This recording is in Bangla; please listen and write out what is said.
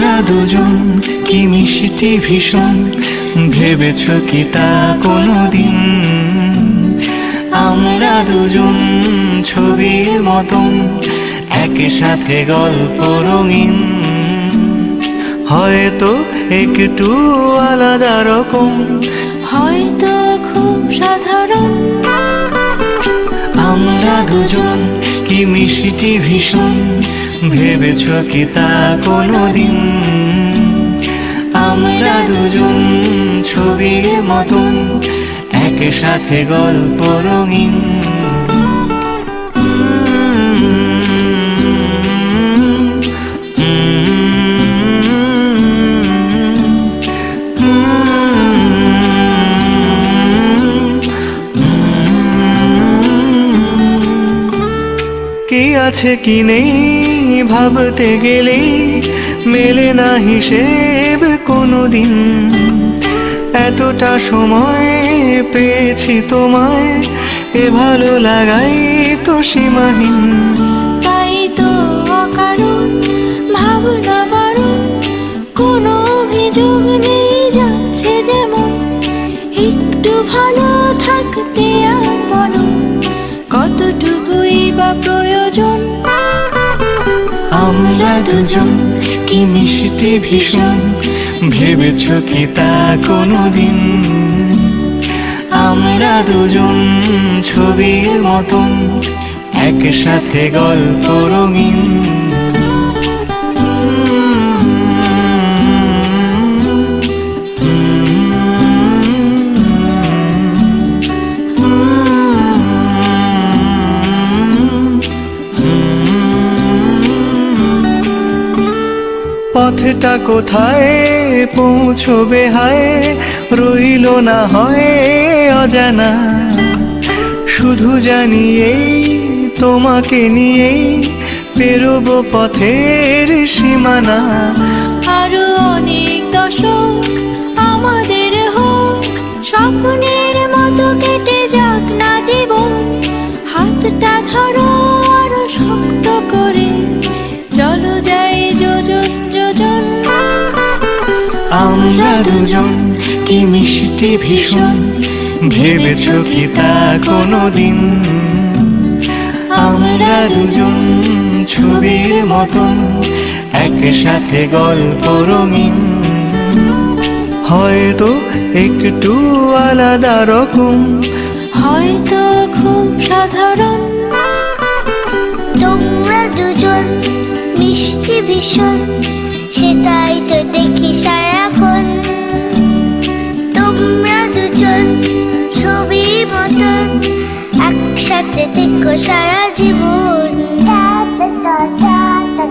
আমরা দুজন কি মিষ্টি ভীষণ? ভেবেছ কি তা কোনোদিন? আমরা দুজন ছবির মতন একই সাথে গল্প রঙিন। হয়তো একটু আলাদা রকম। হয়তো খুব সাধারণ। আমরা দুজন কি মিষ্টি ভীষণ? ভেবেছ কি তা কোনোদিন? আমরা দুজন ছবির মতন একই সাথে গল্প রঙিন। কি আছে কি নেই? ভাবতে গেলে মেলে না হিসেব কোনো দিন এতটা সময় পেয়েছি তোমায়, এ ভালো লাগাই তো সীমাহীন। আমরা দুজন কি মিষ্টি ভীষণ? ভেবেছ কি তা কোনোদিন? আমরা দুজন ছবির মতন, একসাথে গল্প রঙিন। পথটা কোথায়? পৌঁছবে হায়? রইল না হয় অজানা। শুধু জানি এই তোমাকে নিয়েই পেরোবো পথের সীমানা। আরও অনেক দশক আমাদের হোক, স্বপ্নের মতো কেটে যাক না জীবন। হাতটা ধরো আরও শক্ত দুজন কি মিষ্টি ভীষণ ভেবেছ কি তা কোনোদিন? আমরা দুজন ছবির মতন একসাথে গল্প রঙিন। হয়তো একটু আলাদা রকম। হয়তো খুব সাধারণ। তোমরা দুজন মিষ্টি ভীষণ সেটাই তো দেখি মতন একসাথে থেকো সারা জীবন।